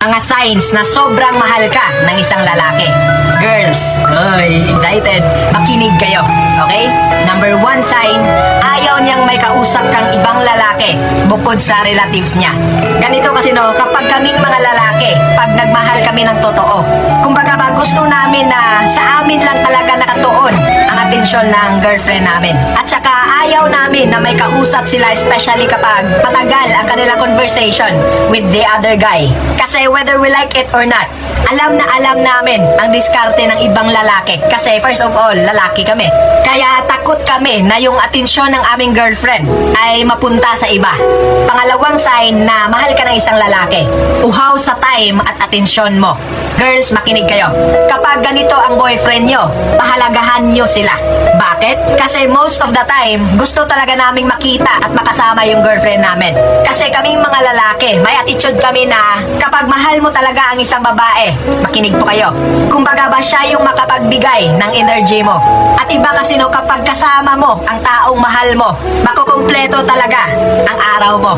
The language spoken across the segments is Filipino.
Mga signs na sobrang mahal ka ng isang lalaki. Girls, ay, excited. Makinig kayo, okay? Number one sign, ayaw niyang may kausap kang ibang lalaki bukod sa relatives niya. Ganito kasi no, kapag kaming mga lalaki, pag nagmahal kami ng totoo, kumbaga ba gusto namin na sa amin lang talaga nakatuon atensyon ng girlfriend namin. At saka ayaw namin na may kausap sila especially kapag matagal ang kanilang conversation with the other guy. Kasi whether we like it or not, alam na alam namin ang diskarte ng ibang lalaki. Kasi first of all, lalaki kami. Kaya takot kami na yung atensyon ng aming girlfriend ay mapunta sa iba. Pangalawang sign na mahal ka ng isang lalaki. Uhaw sa time at atensyon mo. Girls, makinig kayo. Kapag ganito ang boyfriend nyo, pahalagahan nyo sila. Bakit? Kasi most of the time, gusto talaga naming makita at makasama yung girlfriend namin. Kasi kaming mga lalaki, may attitude kami na kapag mahal mo talaga ang isang babae, makinig po kayo. Kumbaga ba siya yung makapagbigay ng energy mo. At iba kasi no, kapag kasama mo ang taong mahal mo, makukumpleto talaga ang araw mo.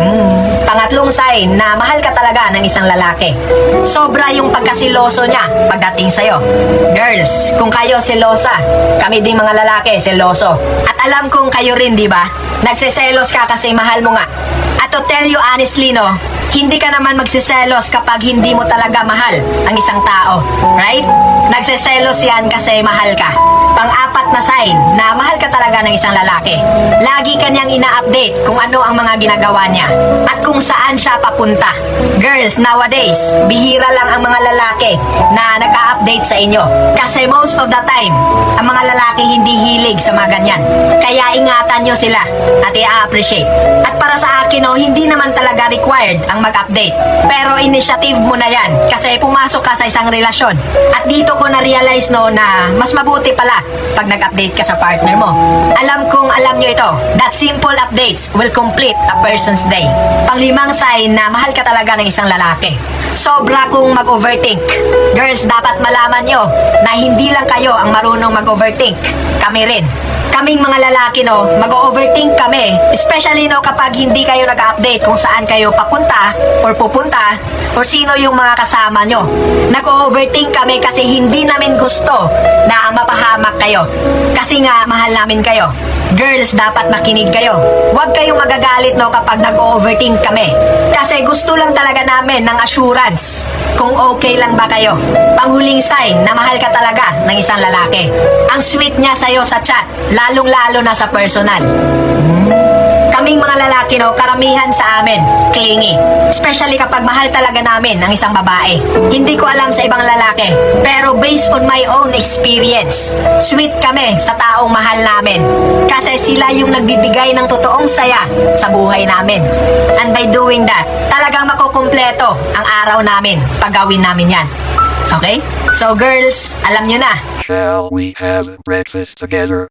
Hmm. Pangatlong sign na mahal ka talaga ng isang lalaki. Sobra yung pagkasiloso niya pagdating sa'yo. Girls, kung kayo selosa, kami ding mga lalaki seloso. At alam kong kayo rin, di ba? Nagsiselos ka kasi mahal mo nga. At to tell you honestly, no, hindi ka naman magsiselos kapag hindi mo talaga mahal ang isang tao. Right? Nagsiselos yan kasi mahal ka. Pang-apat na sign na mahal ka talaga ng isang lalaki. Lagi kanyang ina-update kung ano ang mga ginagawa niya at kung saan siya papunta. Girls, nowadays, bihira lang ang mga lalaki na nag-a-update sa inyo. Kasi most of the time, ang mga lalaki hindi hilig sa mga ganyan. Kaya ingatan nyo sila at i-appreciate. At para sa akin, no, hindi naman talaga required ang mag-update. Pero initiative mo na yan kasi pumasok ka sa isang relasyon. At dito ko na-realize no na mas mabuti pala pag nag-update ka sa partner mo. Alam kong alam nyo ito, that simple updates will complete a person's day. Panglimang sign na mahal ka talaga ng isang lalaki. Sobra kong mag-overthink. Girls, dapat malaman nyo na hindi lang kayo ang marunong mag-overthink. Kami rin. Kaming mga lalaki, no, mag-overthink kami. Especially, no, kapag hindi kayo nag-update kung saan kayo papunta or pupunta or sino yung mga kasama nyo. Nag-overthink kami kasi hindi namin gusto na mapahamak kayo. Kasi nga, mahal namin kayo. Girls, dapat makinig kayo. Huwag kayong magagalit no kapag nag-overthink kami. Kasi gusto lang talaga namin ng assurance kung okay lang ba kayo. Panghuling sign na mahal ka talaga ng isang lalaki. Ang sweet niya sa'yo sa chat, lalong-lalo na sa personal. Mga lalaki, no, karamihan sa amin, clingy. Especially kapag mahal talaga namin ng isang babae. Hindi ko alam sa ibang lalaki, pero based on my own experience, sweet kami sa taong mahal namin. Kasi sila yung nagbibigay ng totoong saya sa buhay namin. And by doing that, talagang makukumpleto ang araw namin pag gawin namin yan. Okay? So girls, alam nyo na, Shall we have breakfast together?